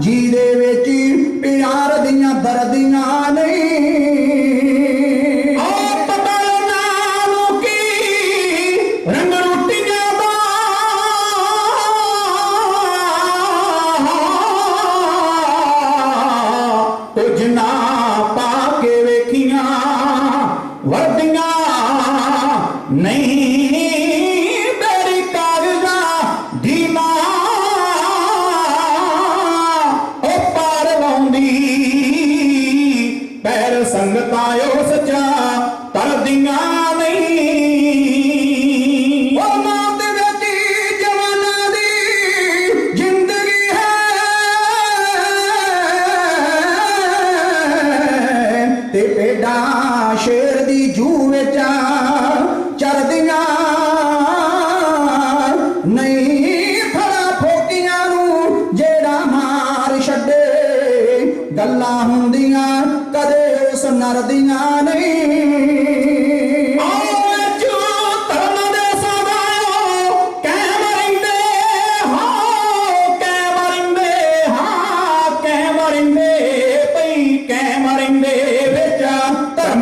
ਜਿਹਦੇ ਦੇ ਵਿੱਚ ਪਿਆਰ ਦੀਆਂ ਦਰਦੀਆਂ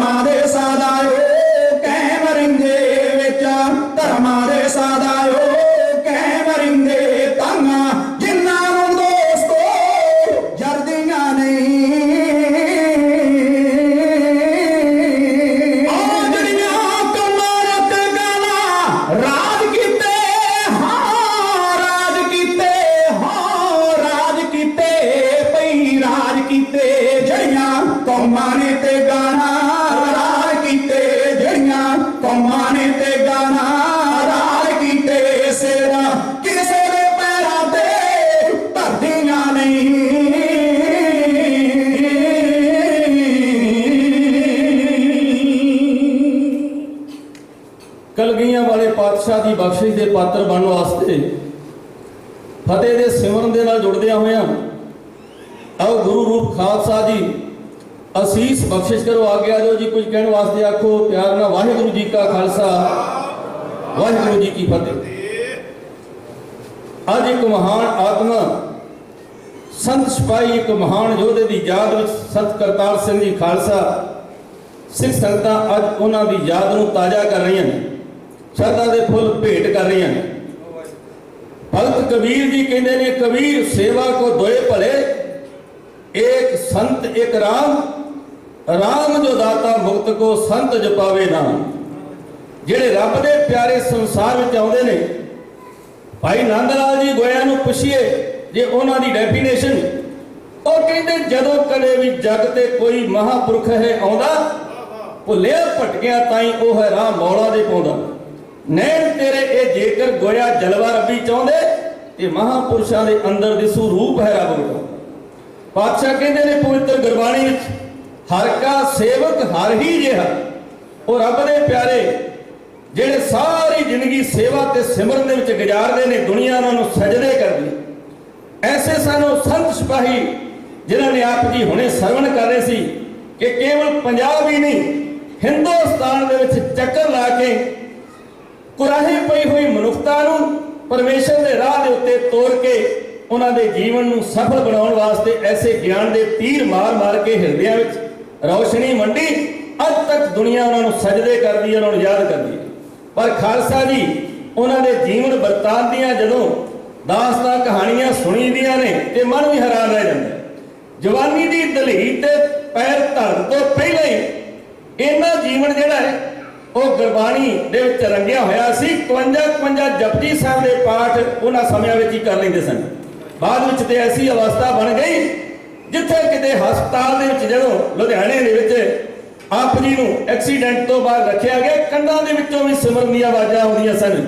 ਧਰਮਾਂ ਦੇ ਪਾਤਸ਼ਾਹ ਦੀ ਬਖਸ਼ਿਸ਼ ਦੇ ਪਾਤਰ ਬਣਨ ਵਾਸਤੇ ਫਤਿਹ ਦੇ ਸਿਮਰਨ ਦੇ ਨਾਲ ਜੁੜਦਿਆਂ ਹੋਇਆਂ ਆਓ ਗੁਰੂ ਰੂਪ ਖਾਲਸਾ ਜੀ ਅਸੀਸ ਬਖਸ਼ਿਸ਼ ਕਰੋ ਆਗਿਆ ਦਿਓ ਜੀ, ਕੁਝ ਕਹਿਣ ਵਾਸਤੇ ਆਖੋ, ਪਿਆਰ ਨਾਲ ਵਾਹਿਗੁਰੂ ਜੀ ਕਾ ਖਾਲਸਾ, ਵਾਹਿਗੁਰੂ ਜੀ ਕੀ ਫਤਿਹ। ਅੱਜ ਇੱਕ ਮਹਾਨ ਆਤਮਾ, ਸੰਤ ਸਿਪਾਹੀ ਇੱਕ ਮਹਾਨ ਯੋਧੇ ਦੀ ਯਾਦ ਵਿੱਚ ਸੰਤ ਕਰਤਾਰ ਸਿੰਘ ਜੀ ਖਾਲਸਾ, ਸਿੱਖ ਸੰਗਤਾਂ ਅੱਜ ਉਹਨਾਂ ਦੀ ਯਾਦ ਨੂੰ ਤਾਜ਼ਾ ਕਰ ਰਹੀਆਂ ਨੇ। ਸ਼ਰਧਾ ਦੇ ਫੁੱਲ ਭੇਟ ਕਰ ਰਹੀਆਂ ਨੇ। ਭਗਤ ਕਬੀਰ ਜੀ ਕਹਿੰਦੇ ਨੇ, ਕਬੀਰ, ਸੇਵਾ ਕੋ ਦੋਏ ਭਲੇ ਇੱਕ ਸੰਤ ਇੱਕ ਰਾਮ ਰਾਮ ਜੋ ਦਾਤਾ ਮੁਕਤ ਕੋ ਸੰਤ ਜਪਾਵੇ ਨਾਮ। ਜਿਹੜੇ ਰੱਬ ਦੇ ਪਿਆਰੇ ਸੰਸਾਰ ਵਿੱਚ ਆਉਂਦੇ ਨੇ, ਭਾਈ ਨੰਦ ਲਾਲ ਜੀ ਗੋਇਆ ਨੂੰ ਪੁੱਛੀਏ ਜੇ ਉਹਨਾਂ ਦੀ ਡੈਫੀਨੇਸ਼ਨ ਉਹ ਕਹਿੰਦੇ, ਜਦੋਂ ਕਦੇ ਵੀ ਜਗ ਤੇ ਕੋਈ ਮਹਾਪੁਰਖ ਹੈ ਆਉਂਦਾ, ਭੁੱਲਿਆ ਭਟਕਿਆ ਤਾਈ ਉਹ ਹੈ ਰਾਹ ਮੌਲਾ ਦੇ ਪਾਉਂਦਾ। ਨੈਣ ਤੇਰੇ ਇਹ ਜੇਕਰ ਗੋਇਆ ਜਲਵਾ ਰੱਬੀ ਚਾਹੁੰਦੇ ਤੇ ਮਹਾਪੁਰਸ਼ਾਂ ਦੇ ਅੰਦਰ ਦਿਸੂ ਰੂਪ ਹੈ ਰੱਬ ਦਾ ਪਾਤਸ਼ਾਹ ਕਹਿੰਦੇ ਨੇ ਪਵਿੱਤਰ ਗੁਰਬਾਣੀ ਵਿੱਚ, ਹਰ ਕਾ ਸੇਵਕ ਹਰ ਹੀ ਜਿਹਾ ਉਹ ਰੱਬ ਦੇ ਪਿਆਰੇ, ਜਿਹੜੇ ਸਾਰੀ ਜ਼ਿੰਦਗੀ ਸੇਵਾ ਤੇ ਸਿਮਰਨ ਦੇ ਵਿੱਚ ਗੁਜ਼ਾਰਦੇ ਨੇ, ਦੁਨੀਆ ਉਹਨਾਂ ਨੂੰ ਸਜਦੇ ਕਰਦੀ। ਐਸੇ ਸਾਨੂੰ ਸੰਤ ਸਿਪਾਹੀ, ਜਿਨ੍ਹਾਂ ਨੇ ਆਪ ਜੀ ਹੁਣੇ ਸਰਵਣ ਕਰ ਰਹੇ ਸੀ ਕਿ ਕੇਵਲ ਪੰਜਾਬ ਹੀ ਨਹੀਂ, ਹਿੰਦੁਸਤਾਨ ਦੇ ਵਿੱਚ ਚੱਕਰ ਲਾ ਕੇ ਕੁਰਾਹੇ ਪਈ ਹੋਈ ਮਨੁੱਖਤਾ ਨੂੰ ਪਰਮੇਸ਼ਰ ਦੇ ਰਾਹ ਦੇ ਉੱਤੇ ਤੋੜ ਕੇ ਉਹਨਾਂ ਦੇ ਜੀਵਨ ਨੂੰ ਸਫਲ ਬਣਾਉਣ ਵਾਸਤੇ ਐਸੇ ਗਿਆਨ ਦੇ ਤੀਰ ਮਾਰ-ਮਾਰ ਕੇ ਹਿਰਦਿਆਂ ਵਿੱਚ ਰੌਸ਼ਨੀ ਮੰਡੀ, ਅੱਜ ਤੱਕ ਦੁਨੀਆ ਉਹਨਾਂ ਨੂੰ ਸਜਦੇ ਕਰਦੀ ਹੈ, ਉਹਨਾਂ ਨੂੰ ਯਾਦ ਕਰਦੀ ਹੈ। ਪਰ ਖਾਲਸਾ ਜੀ, ਉਹਨਾਂ ਦੇ ਜੀਵਨ ਵਰਤਾਂਤ ਦੀਆਂ ਜਦੋਂ ਦਾਸਤਾਂ ਕਹਾਣੀਆਂ ਸੁਣੀਦੀਆਂ ਨੇ ਤੇ ਮਨ ਵੀ ਹੈਰਾਨ ਰਹਿ ਜਾਂਦਾ ਜਵਾਨੀ ਦੀ ਦਲਹੀ ਤੇ ਪੈਰ ਧਰਨ ਤੋਂ ਪਹਿਲਾਂ ਹੀ ਇਹਨਾਂ ਜੀਵਨ ਜਿਹੜਾ ਹੈ ਉਹ ਗੁਰਬਾਣੀ ਦੇ ਵਿੱਚ ਰੰਗਿਆ ਹੋਇਆ ਸੀ। 51 51 ਜਪਜੀ ਸਾਹਿਬ ਦੇ ਪਾਠ ਉਹਨਾਂ ਸਮਿਆਂ ਵਿੱਚ ਹੀ ਕਰ ਲੈਂਦੇ ਸਨ। ਬਾਅਦ ਵਿੱਚ ਤੇ ਐਸੀ ਅਵਸਥਾ ਬਣ ਗਈ ਜਿੱਥੇ ਕਿਤੇ ਹਸਪਤਾਲ ਦੇ ਵਿੱਚ ਜਦੋਂ ਲੁਧਿਆਣੇ ਦੇ ਵਿੱਚ ਆਪ ਜੀ ਨੂੰ ਐਕਸੀਡੈਂਟ ਤੋਂ ਬਾਅਦ ਰੱਖਿਆ ਗਿਆ ਕੰਧਾਂ ਦੇ ਵਿੱਚੋਂ ਵੀ ਸਿਮਰਨ ਦੀਆਂ ਆਵਾਜ਼ਾਂ ਆਉਂਦੀਆਂ ਸਨ।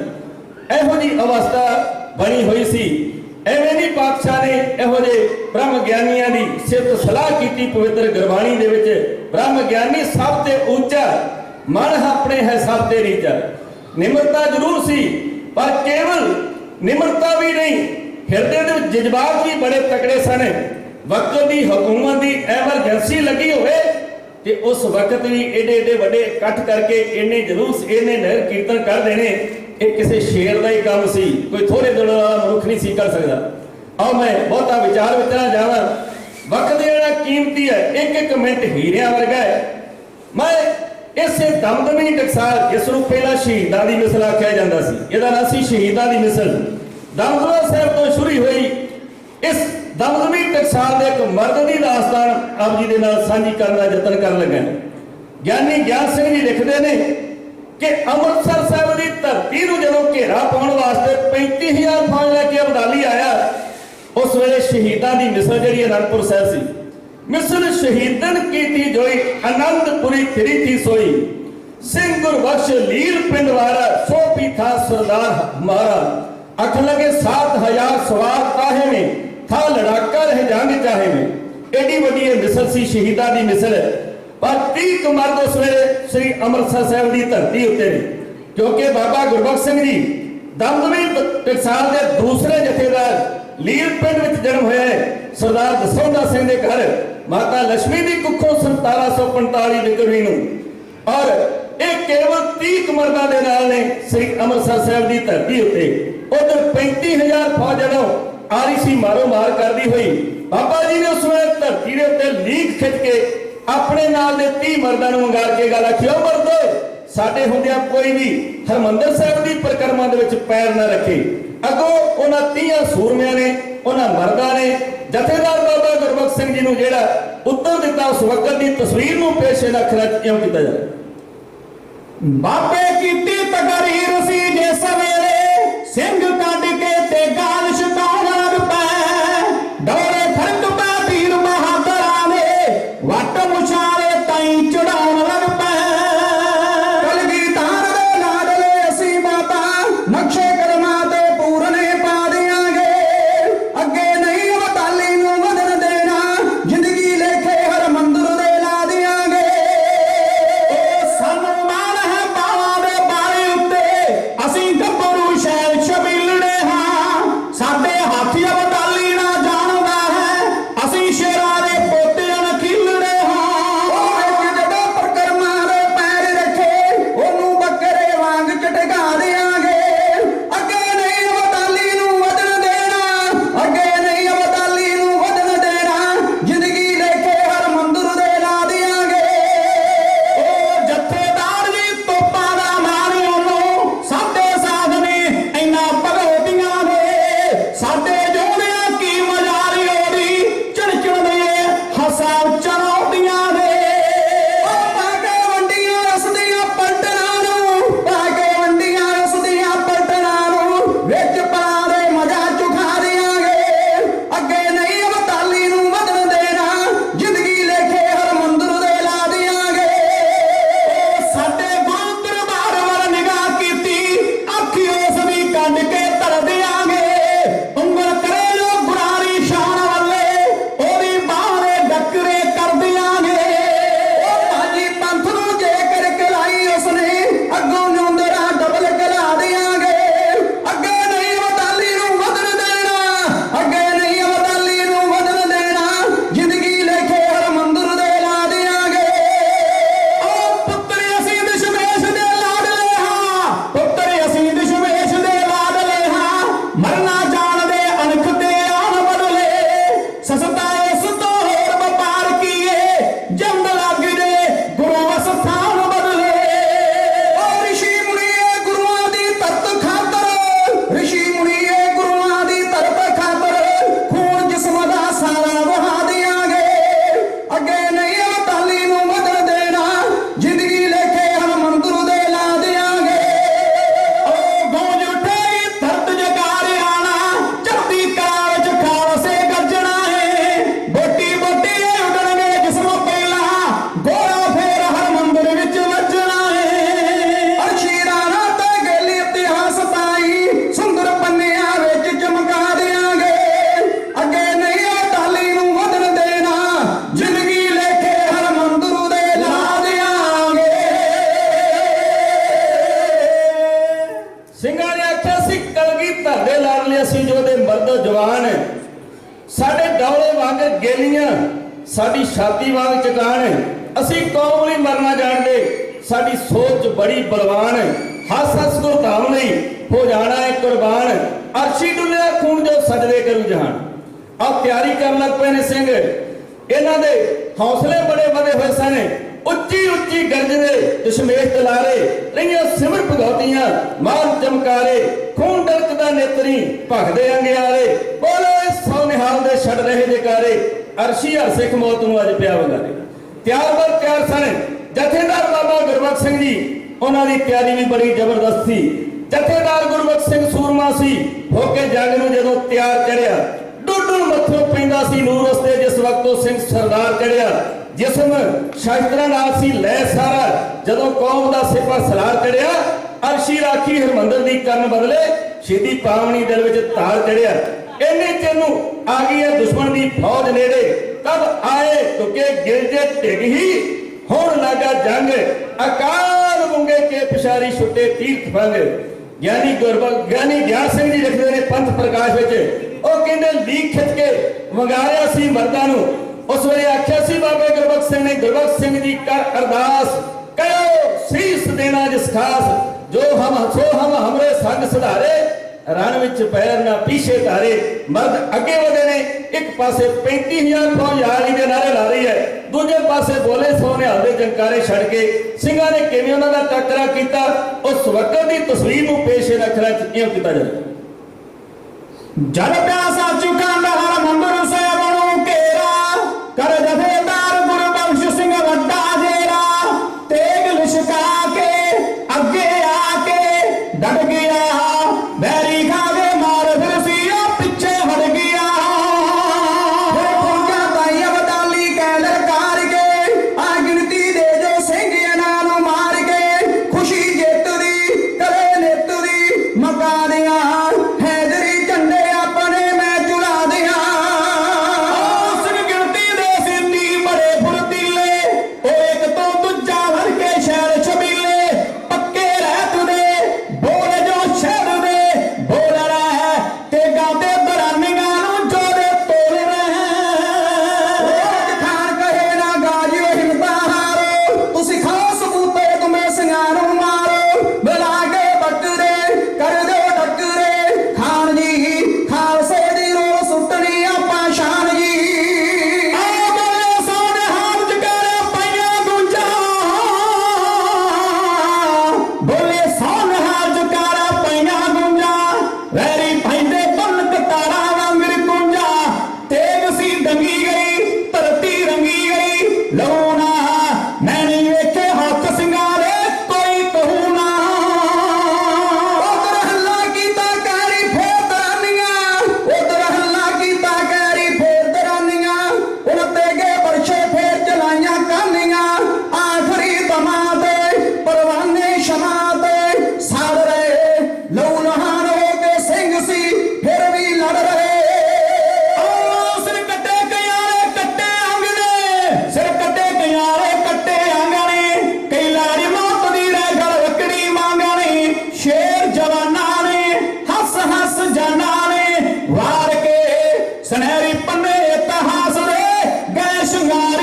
ਇਹੋ ਜੀ ਅਵਸਥਾ ਬਣੀ ਹੋਈ ਸੀ। ਐਵੇਂ ਨਹੀਂ ਪਾਤਸ਼ਾਹ ਨੇ ਇਹੋ ਜਿਹੇ ਬ੍ਰਹਮ ਗਿਆਨੀਆਂ ਦੀ ਸਿਫਤ ਸਲਾਹ ਕੀਤੀ, ਪਵਿੱਤਰ ਗੁਰਬਾਣੀ ਦੇ ਵਿੱਚ ਬ੍ਰਹਮ ਗਿਆਨੀ ਸਭ ਤੋਂ ਉੱਚਾ ਮਨ ਆਪਣੇ ਹੈ ਸਭ ਤੇ ਨੀਚਾ। ਨਿਮਰਤਾ ਜ਼ਰੂਰ ਸੀ, ਪਰ ਕੇਵਲ ਨਿਮਰਤਾ ਵੀ ਨਹੀਂ, ਹਿਰਦੇ ਦੇ ਵਿੱਚ ਜਜ਼ਬਾਤ ਵੀ ਬੜੇ ਤਕੜੇ ਸਨ। ਵਕਤ ਦੀ ਹਕੂਮਤ ਦੀ ਐਮਰਜੈਂਸੀ ਲੱਗੀ ਹੋਵੇ, ਤੇ ਉਸ ਵਕਤ ਵੀ ਏਡੇ ਏਡੇ ਵੱਡੇ ਇਕੱਠ ਕਰਕੇ ਇੰਨੇ ਜਲੂਸ, ਇੰਨੇ ਨਹਿਰ ਕੀਰਤਨ ਕਰ ਦੇਣੇ, ਇਹ ਕਿਸੇ ਸ਼ੇਰ ਦਾ ਹੀ ਕੰਮ ਸੀ। ਕੋਈ ਥੋੜੇ ਦਿਨ ਦਾ ਮਨੁੱਖ ਨਹੀਂ ਸੀ ਕਰ ਸਕਦਾ। ਆਓ ਮੈਂ ਬਹੁਤਾ ਵਿਚਾਰ ਵਿੱਚ ਨਾ ਜਾਵਾਂ। ਵਕਤ ਜਿਹੜਾ ਕੀਮਤੀ ਹੈ, ਇੱਕ ਇੱਕ ਮਿੰਟ ਹੀਰਿਆਂ ਵਰਗਾ ਹੈ। ਮੈਂ ਇਸੇ ਦਮਦਮੀ ਟਕਸਾਲ ਜਿਸ ਨੂੰ ਪਹਿਲਾਂ ਸ਼ਹੀਦਾਂ ਦੀ ਮਿਸਲ ਆਖਿਆ ਜਾਂਦਾ ਸੀ। ਇਹਦਾ ਨਾਂ ਸੀ ਸ਼ਹੀਦਾਂ ਦੀ ਮਿਸਲ। ਦਮਦਮਾ ਸਾਹਿਬ ਤੋਂ ਸ਼ੁਰੂ ਹੋਈ ਇਸ ਦਮਦਮੀ ਟਕਸਾਲ ਦੇ ਇੱਕ ਮਰਦ ਦੀ ਦਾਸਤਾਨ ਆਪ ਜੀ ਦੇ ਨਾਲ ਸਾਂਝੀ ਕਰਨ ਦਾ ਯਤਨ ਕਰਨ ਲੱਗਾ ਗਿਆਨੀ ਗਿਆਨ ਸਿੰਘ ਜੀ ਲਿਖਦੇ ਨੇ ਕਿ ਅੰਮ੍ਰਿਤਸਰ ਸਾਹਿਬ ਦੀ ਧਰਤੀ ਨੂੰ ਜਦੋਂ ਘੇਰਾ ਪਾਉਣ ਵਾਸਤੇ 35000 ਫੌਜ ਲੈ ਕੇ ਅਬਦਾਲੀ ਆਇਆ, ਉਸ ਵੇਲੇ ਸ਼ਹੀਦਾਂ ਦੀ ਮਿਸਲ ਜਿਹੜੀ ਅਨੰਦਪੁਰ ਸਾਹਿਬ ਸੀ। ਮਿਸਲ ਸ਼ਹੀਦਨ ਕੀਤੀ ਜੋਈ ਆਨੰਦਪੁਰੀ ਫਿਰੀ ਥੀ ਸੋਈ। ਸਿੰਘ ਗੁਰਬਖਸ਼ ਲੀਲ ਪਿੰਡ ਸੋ ਪੀਠਾ ਸਰਦਾਰ ਹਮਾਰਾ ਅਖ ਲਗੇ 7000 ਸਵਾਰ ਤਾਹੇ में ਥਾ ਲੜਾਕਾ ਰਹਿ ਜੰਗ ਚਾਹੇ में ਐਡੀ ਵੱਡੀ ਇਹ ਮਿਸਲ ਸੀ, ਸ਼ਹੀਦਾਂ ਦੀ ਮਿਸਲ। ਪਰ 30 ਮਰਦ ਉਸ ਵੇਲੇ ਸ੍ਰੀ ਅੰਮ੍ਰਿਤਸਰ ਸਾਹਿਬ ਦੀ ਧਰਤੀ ਉੱਤੇ ਨੇ। ਕਿਉਂਕਿ ਬਾਬਾ ਗੁਰਬਖਸ਼ ਸਿੰਘ ਜੀ ਦਮਦਮੀ ਟਕਸਾਲ ਦੇ ਦੂਸਰੇ ਜਥੇਦਾਰ ਲੀਲ ਪਿੰਡ ਵਿੱਚ ਜਨਮ ਹੋਇਆ ਹੈ ਸਰਦਾਰ ਦਸੌਂਦਾ ਸਿੰਘ ਦੇ ਘਰ ਮਾਤਾ ਲక్ష్ਮੀ ਦੀ ਕੁੱਖੋਂ 1745 ਵਿਕਰੀ ਨੂੰ। ਔਰ ਇਹ ਕੇਵਲ 30 ਮਰਦਾਂ ਦੇ ਨਾਲ ਨੇ ਸ੍ਰੀ ਅੰਮ੍ਰਿਤਸਰ ਸਾਹਿਬ ਦੀ ਧਰਤੀ ਉੱਤੇ। ਉਧਰ 35000 ਫੌਜ ਜਦੋਂ ਆ ਮਾਰੋ ਮਾਰ ਕਰਦੀ ਹੋਈ। ਬਾਬਾ ਜੀ ਨੇ ਉਸ ਵੇਲੇ ਧਰਤੀ ਦੇ ਉੱਤੇ ਲੀਕ ਖਿੱਚ ਕੇ ਆਪਣੇ ਨਾਲ ਦੇ 30 ਮਰਦਾਂ ਨੂੰ ਮੰਗਾਰ ਕੇ ਗੱਲ ਆਖੀ ਉਹ ਮਰਦੋ, ਸਾਡੇ ਹੁੰਦਿਆਂ ਕੋਈ ਵੀ ਹਰਮੰਦਰ ਸਾਹਿਬ ਦੀ ਪਰਿਕਰਮਾ ਦੇ ਵਿੱਚ ਪੈਰ ਨਾ ਰੱਖੇ। ਅੱਗੋਂ ਉਹਨਾਂ 30 ਸੂਰਮਿਆਂ ਨੇ, ਉਹਨਾਂ ਮਰਦਾਂ ਨੇ ਜਥੇਦਾਰ ਬਾਬਾ ਗੁਰਬਖਸ਼ ਸਿੰਘ ਜੀ ਨੂੰ ਜਿਹੜਾ ਉੱਤਰ ਦਿੱਤਾ ਉਸ ਵਕਤ ਦੀ ਤਸਵੀਰ ਨੂੰ ਪੇਸ਼ੇ ਦਾ ਖਰਚ ਕਿਉਂ ਕੀਤਾ ਜਾਵੇ ਬਾਬੇ ਕੀਤੀ ਤਕਰੀਰ ਸੀ ਜਿਸ ਵੇਲੇ ਸਿੰਘ ਕੱਢ ਕੇ ਸਿੰਘਾਂ ਨੇ ਆਖਿਆ ਸੀ, ਕਲਗੀ ਧਰਦੇ ਲਾਡਲੇ ਅਸੀਂ ਜੋ ਦੇ ਮਰਦ ਜਵਾਨ ਹੈ ਸਾਡੇ ਡੌਲੇ ਵਾਂਗ ਗੇਲੀਆਂ, ਸਾਡੀ ਛਾਤੀ ਵਾਂਗ ਚਟਾਨ ਹੈ ਅਸੀਂ ਕੌਮ ਲਈ ਮਰਨਾ ਜਾਣਦੇ, ਸਾਡੀ ਸੋਚ ਬੜੀ ਬਲਵਾਨ ਹੈ ਹੱਸ ਹੱਸ ਗੁਰਧਾਮ ਲਈ ਹੋ ਜਾਣਾ ਹੈ ਕੁਰਬਾਨ। ਅਰਸ਼ੀ ਡੁੱਲਿਆ ਖੂਨ ਜੋ ਸਜਦੇ ਕਰੂ ਜਹਾਨ। ਆ ਤਿਆਰੀ ਕਰਨ ਲੱਗ ਪਏ ਨੇ ਸਿੰਘ। ਇਹਨਾਂ ਦੇ ਹੌਸਲੇ ਬੜੇ ਵਧੇ ਹੋਏ ਸਨ। ਉੱਚੀ ਉੱਚੀ ਗਰਜਦੇ ਦਸ਼ਮੇਸ਼ ਦਲਾਰੇ ਰਹੀਆਂ ਸਿਮਰ ਭਗਉਤੀਆਂ ਮਾਨ ਚਮਕਾਰੇ, ਖੂਨ ਡਰਕਦਾ ਨੇਤਰੀ, ਭਗਦੇ ਅੰਗਿਆਰੇ, ਬੋਲੇ ਸੋ ਨਿਹਾਲ ਦੇ ਛੜ ਰਹੇ ਜਕਾਰੇ, ਅਰਸ਼ੀ ਹਰ ਸਿੱਖ ਮੌਤ ਨੂੰ ਅੱਜ ਪਿਆ ਵਗਾਰੇ ਤਿਆਰ ਬਰ ਤਿਆਰ ਸਨ, ਜਥੇਦਾਰ ਬਾਬਾ ਗੁਰਬਖਸ਼ ਸਿੰਘ ਜੀ, ਉਹਨਾਂ ਦੀ ਤਿਆਰੀ ਵੀ ਬੜੀ ਜ਼ਬਰਦਸਤ ਸੀ। ਜਥੇਦਾਰ ਗੁਰਬਖਸ਼ ਸਿੰਘ ਸੂਰਮਾ ਸੀ, ਹੋ ਕੇ ਜੰਗ ਨੂੰ ਜਦੋਂ ਤਿਆਰ ਚੜਿਆ ਡੁੱਡੂ ਮੱਥੋਂ ਪੈਂਦਾ ਸੀ ਨੂਰ ਉਸਤੇ ਜਿਸ ਵਕਤ ਉਹ ਸਿੰਘ ਸਰਦਾਰ ਚੜਿਆ ਜਿਸਮ ਸ਼ਾਸਤਰਾਂ ਨਾਲ ਸੀ ਲੈ ਸਾਰਾ ਜਦੋਂ ਕੌਮ ਦਾ ਸਿਪਾ ਸਲਾਰ ਚੜਿਆ, ਅਰਸ਼ੀ ਰਾਖੀ ਹਰਮੰਦਰ ਦੀ ਕਰਨ ਬਦਲੇ ਸ਼ਹੀਦੀ ਪਾਵਨੀ ਦਿਲ ਵਿੱਚ ਤਾਲ ਚੜਿਆ। ਇੰਨੇ ਚਿਰ ਨੂੰ ਆ ਗਈ ਹੈ ਦੁਸ਼ਮਣ ਦੀ ਫੌਜ ਨੇੜੇ। ਤਬ ਆਏ ਤੁਕੇ ਗਿਰਜੇ ਢਿਗ ਹੀ, ਹੁਣ ਲੱਗਾ ਜੰਗ। ਅਕਾਲ ਮੁੰਗੇ ਕੇ ਪਿਸ਼ਾਰੀ ਛੁੱਟੇ ਤੀਰਥ ਭੰਗ। ਗਿਆਨੀ ਗੁਰਬਖਸ਼, ਗਿਆਨੀ ਗਿਆਨ ਸਿੰਘ ਜੀ ਲਿਖਦੇ ਨੇ ਪੰਥ ਪ੍ਰਕਾਸ਼ ਵਿੱਚ। ਉਹ ਕਹਿੰਦੇ, ਲੀਕ ਖਿੱਚ ਕੇ ਵੰਗਾਰਿਆ ਸੀ ਮਰਦਾਂ ਨੂੰ। ਉਸ ਵੇਲੇ ਆਖਿਆ ਸੀ, ਬਾਬੇ ਗੁਰਬਖਸ਼ ਸਿੰਘ ਨੇ, ਗੁਰਬਖਸ਼ ਸਿੰਘ ਜੀ ਕਰ ਅਰਦਾਸ ਕਹੋ ਸੀਸ ਦੇਣਾ ਜਿਸ ਖਾਸ, ਜੋ ਹਮ ਸੋ ਹਮ ਹਮਰੇ ਸੰਗ ਸੁਧਾਰੇ, ਰਣ ਵਿੱਚ ਪੈਰ ਨਾ ਪਿੱਛੇ ਧਾਰੇ, ਮਰਦ ਅੱਗੇ ਵਧੇ ਨੇ, ਇੱਕ ਪਾਸੇ 35000 ਫੌਜ ਦੇ ਨਾਰੇ ਲਾ ਰਹੀ ਹੈ, ਦੂਜੇ ਪਾਸੇ ਬੋਲੇ ਸੋ ਨਿਹਾਲ ਦੇ ਜੰਕਾਰੇ ਛੱਡ ਕੇ, ਸਿੰਘਾਂ ਨੇ ਕਿਵੇਂ ਉਹਨਾਂ ਦਾ ਟੱਕਰਾ ਕੀਤਾ, ਉਸ ਵਕਤ ਦੀ ਤਸਵੀਰ ਨੂੰ ਪੇਸ਼ ਰੱਖਣਾ ਕਿਉਂ ਕੀਤਾ ਜਾਂਦਾ ਜਲ ਪਿਆਸਾ ਚੁਕਾਂਦਾ ਹਰ ਮੰਦਰ ਸਾਹਿਬ ਸੁਨਹਿਰੀ ਪੰਨੇ ਇਤਿਹਾਸ ਦੇ ਗਏ ਸ਼ਿੰਗਾਰ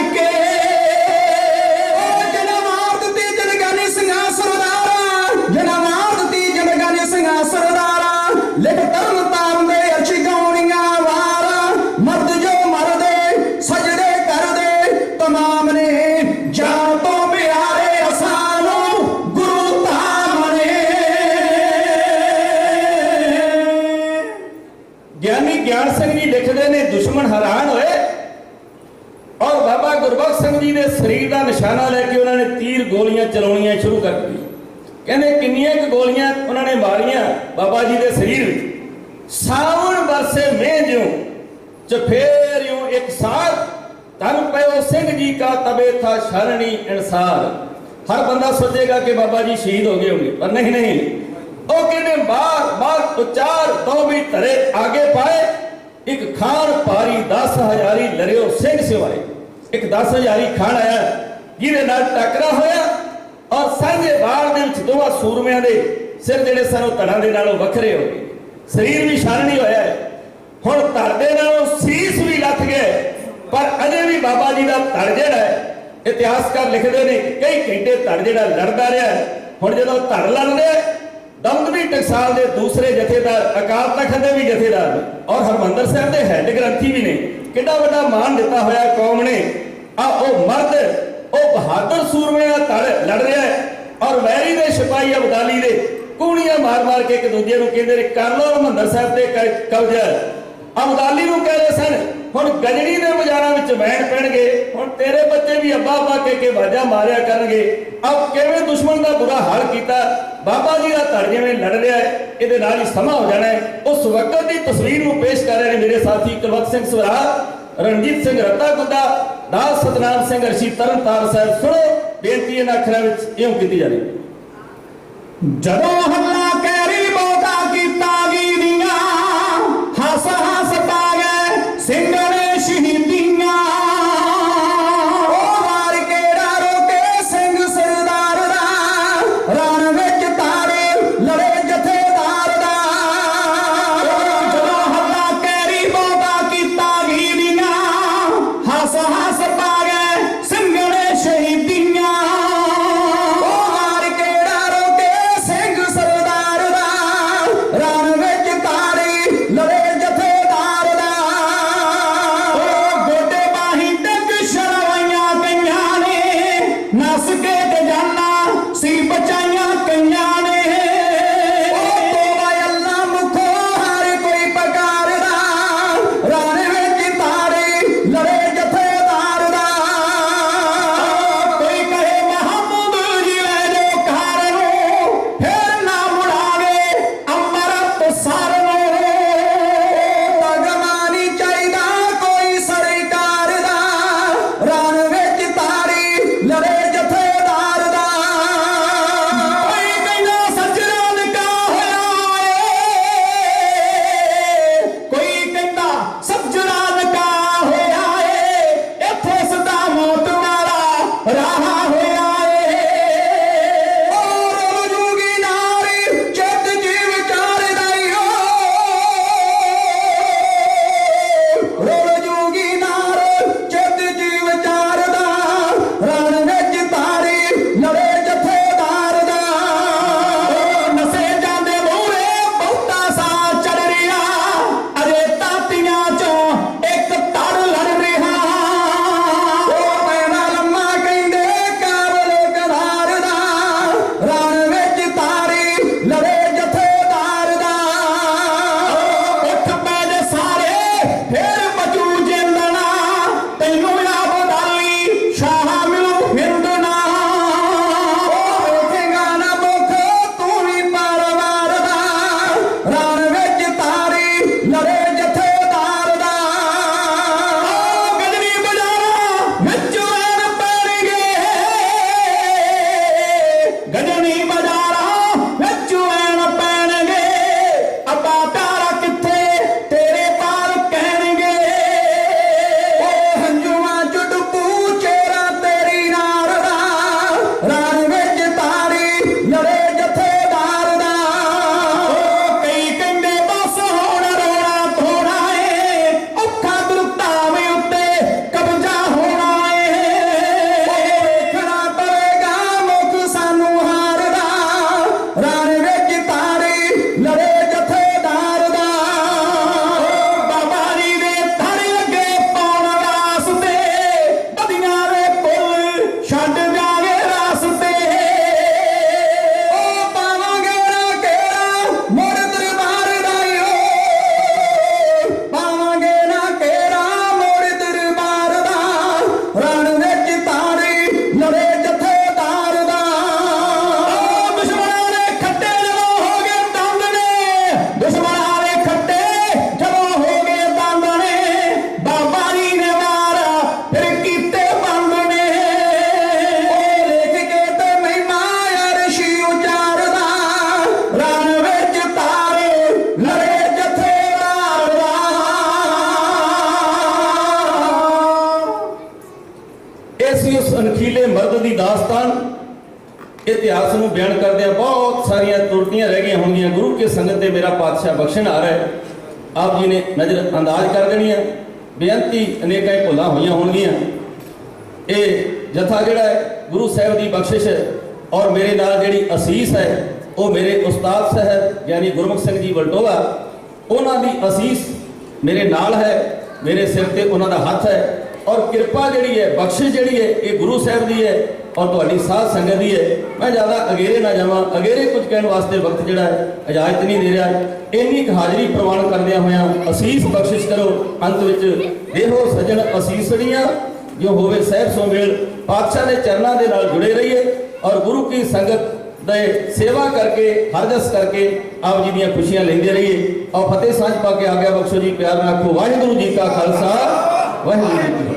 ਦਾ ਨਿਸ਼ਾਨਾ ਲੈ ਕੇ ਉਹਨਾਂ ਨੇ ਤੀਰ ਗੋਲੀਆਂ ਚਲਾਉਣੀਆਂ ਸ਼ੁਰੂ ਕਰ ਦਿੱਤੀਆਂ। ਕਹਿੰਦੇ ਕਿੰਨੀਆਂ ਕੁ ਗੋਲੀਆਂ ਉਹਨਾਂ ਨੇ ਮਾਰੀਆਂ ਬਾਬਾ ਜੀ ਦੇ ਸਰੀਰ ਵਿੱਚ। ਸਾਵਣ ਵਰਸੇ ਮੇਂ ਜਿਉ ਚਫੇਰਿਓ ਇੱਕ ਸਾਥ ਤਨ ਪਇਓ ਸਿੰਘ ਜੀ ਕਾ ਤਬੇ ਥਾ ਸ਼ਰਣੀ ਇਨਸਾਰ। ਹਰ ਬੰਦਾ ਸੋਚੇਗਾ ਕਿ ਬਾਬਾ ਜੀ ਸ਼ਹੀਦ ਹੋ ਗਏ ਹੋਣਗੇ, ਪਰ ਨਹੀਂ ਨਹੀਂ। ਉਹ ਕਹਿੰਦੇ ਬਾਰ ਬਾਰ ਉਚਾਰ ਤੋਂ ਵੀ ਧਰੇ ਆਗੇ ਪਾਏ। ਇੱਕ ਖਾਨ ਪਾਰੀ 10 ਹਜ਼ਾਰੀ ਲਰਿਓ ਸਿੰਘ ਸਿਵਾਏ। ਇੱਕ 10 ਹਜ਼ਾਰੀ ਖਾਨ ਆਇਆ। ਜਿਹਦੇ ਨਾਲ ਟਕਰਾ ਹੋਇਆ ਔਰ ਸਾਂਝੇ ਬਾਲ ਦੇ ਵਿੱਚ ਦੋਵਾਂ ਸੂਰਮਿਆਂ ਦੇ ਸਿਰ ਜਿਹੜੇ ਸਨ ਉਹ ਧੜਾਂ ਦੇ ਨਾਲੋਂ ਵੱਖਰੇ ਹੋ ਗਏ। ਸਰੀਰ ਵੀ ਛਾਲਣੀ ਹੋਇਆ ਹੁਣ ਧੜ ਦੇ ਨਾਲੋਂ ਸੀਸ ਵੀ ਲੱਥ ਗਏ ਪਰ ਅਜੇ ਵੀ ਬਾਬਾ ਜੀ ਦਾ ਧੜ ਜਿਹੜਾ ਇਤਿਹਾਸਕਾਰ ਲਿਖਦੇ ਨੇ ਕਈ ਘੰਟੇ ਧੜ ਜਿਹੜਾ ਲੜਦਾ ਰਿਹਾ ਹੁਣ ਜਦੋਂ ਧੜ ਲੜਦੇ ਦਮਦਮੀ ਟਕਸਾਲ ਦੇ ਦੂਸਰੇ ਜਥੇਦਾਰ, ਅਕਾਲ ਤਖਤ ਦੇ ਵੀ ਜਥੇਦਾਰ ਔਰ ਹਰਮੰਦਰ ਸਾਹਿਬ ਦੇ ਹੈੱਡ ਗ੍ਰੰਥੀ ਵੀ ਨੇ। ਕਿੰਨਾ ਵੱਡਾ ਮਾਣ ਦਿੱਤਾ ਹੋਇਆ ਕੌਮ ਨੇ। ਆ ਉਹ ਮਰਦ ਉਹ ਬਹਾਦਰ ਸੂਰਮੇ ਦਾ ਧੜ ਲੜ ਰਿਹਾ ਹੈ ਔਰ ਵੈਰੀ ਦੇ ਸਿਪਾਹੀ ਅਬਦਾਲੀ ਦੇ ਕੂਣੀਆਂ ਮਾਰ-ਮਾਰ ਕੇ ਇੱਕ ਦੂਜੇ ਨੂੰ ਕਹਿੰਦੇ ਨੇ, ਕਰ ਲੋ ਹਰਮੰਦਰ ਸਾਹਿਬ ਤੇ ਕਬਜ਼ਾ। ਅਬਦਾਲੀ ਨੂੰ ਕਹਿੰਦੇ ਸਨ, ਹੁਣ ਗਜੜੀ ਦੇ ਬਾਜ਼ਾਰਾਂ ਵਿੱਚ ਵੈਣ ਪੈਣਗੇ, ਹੁਣ ਤੇਰੇ ਬੱਚੇ ਵੀ ਅੱਬਾ ਅੱਬਾ ਕੇ ਕੇ ਵਾਜਾ ਮਾਰਿਆ ਕਰਨਗੇ। ਆਪ ਕਿਵੇਂ ਦੁਸ਼ਮਣ ਦਾ ਬੁਰਾ ਹਾਲ ਕੀਤਾ? ਬਾਬਾ ਜੀ ਦਾ ਧੜ ਜਿਵੇਂ ਲੜ ਰਿਹਾ ਹੈ, ਇਹਦੇ ਨਾਲ ਹੀ ਸਮਾਂ ਹੋ ਜਾਣਾ ਹੈ। ਉਸ ਵਕਤ ਦੀ ਤਸਵੀਰ ਨੂੰ ਪੇਸ਼ ਕਰ ਰਹੇ ਨੇ ਮੇਰੇ ਸਾਥੀ ਕੁਲਵੰਤ ਸਿੰਘ ਸਵਰਾ, ਰਣਜੀਤ ਸਿੰਘ ਰੱਤਾ ਗੁੱਦਾ ਦਾਸ ਸਤਨਾਮ ਸਿੰਘ ਅਰਸ਼ੀ ਤਰਨਤਾਰ ਸਾਹਿਬ, ਸੁਣੋ, ਬੇਨਤੀ ਇਹਨਾਂ ਅੱਖਰਾਂ ਵਿੱਚ ਇਉਂ ਕੀਤੀ ਜਾ ਰਹੀ ਜਦੋਂ ਹੱਲਾ ਕੈਰੀ ਬੋਤਾ ਕੀਤਾ ਗੀਰੀਆਂ ਪਾਤਸ਼ਾਹ ਬਖਸ਼ਣ ਆ ਰਹੇ ਆਪ ਜੀ ਨੇ ਨਜ਼ਰ ਅੰਦਾਜ਼ ਕਰ ਦੇਣੀਆਂ ਬੇਅੰਤੀ ਅਨੇਕਾਂ ਭੁੱਲਾਂ ਹੋਈਆਂ ਹੋਣਗੀਆਂ ਇਹ ਜਥਾ ਜਿਹੜਾ ਹੈ ਗੁਰੂ ਸਾਹਿਬ ਦੀ ਬਖਸ਼ਿਸ਼ ਹੈ ਔਰ ਮੇਰੇ ਨਾਲ ਜਿਹੜੀ ਅਸੀਸ ਹੈ ਉਹ ਮੇਰੇ ਉਸਤਾਦ ਸਾਹਿਬ ਯਾਨੀ ਗੁਰਮੁਖ ਸਿੰਘ ਜੀ ਵਲਟੋਵਾ ਉਹਨਾਂ ਦੀ ਅਸੀਸ ਮੇਰੇ ਨਾਲ ਹੈ ਮੇਰੇ ਸਿਰ ਤੇ ਉਹਨਾਂ ਦਾ ਹੱਥ ਹੈ ਔਰ ਕਿਰਪਾ ਜਿਹੜੀ ਹੈ, ਬਖਸ਼ਿਸ਼ ਜਿਹੜੀ ਹੈ, ਇਹ ਗੁਰੂ ਸਾਹਿਬ ਦੀ ਹੈ ਔਰ ਤੁਹਾਡੀ ਸਾਧ ਸੰਗਤ ਦੀ ਹੈ। ਮੈਂ ਜ਼ਿਆਦਾ ਅਗੇਰੇ ਨਾ ਜਾਵਾਂ। ਅਗੇਰੇ ਕੁਝ ਕਹਿਣ ਵਾਸਤੇ ਵਕਤ ਜਿਹੜਾ ਹੈ, ਇਜਾਜ਼ਤ ਨਹੀਂ ਦੇ ਰਿਹਾ। ਇੰਨੀ ਕੁ ਹਾਜ਼ਰੀ ਪ੍ਰਵਾਨ ਕਰਦਿਆਂ ਹੋਇਆਂ ਅਸੀਸ ਬਖਸ਼ਿਸ਼ ਕਰੋ। ਅੰਤ ਵਿੱਚ ਦੇਹੋ ਸਜਣ ਅਸੀਸੜੀਆਂ ਜੋ ਹੋਵੇ ਸਹਿਬ ਸੋਮੇਲ ਪਾਤਸ਼ਾਹ ਦੇ ਚਰਨਾਂ ਦੇ ਨਾਲ ਜੁੜੇ ਰਹੀਏ ਔਰ ਗੁਰੂ ਕੀ ਸੰਗਤ ਦੇ ਸੇਵਾ ਕਰਕੇ ਹਰਜਸ ਕਰਕੇ ਆਪ ਜੀ ਦੀਆਂ ਖੁਸ਼ੀਆਂ ਲੈਂਦੇ ਰਹੀਏ। ਔਰ ਫਤਿਹ ਸਾਂਝ ਪਾ ਕੇ ਆ ਗਿਆ ਬਖਸ਼ੋ ਜੀ, ਪਿਆਰ ਨਾਲ ਆਖੋ, ਵਾਹਿਗੁਰੂ ਜੀ ਕਾ ਖਾਲਸਾ, ਵਾਹਿਗੁਰੂ ਜੀ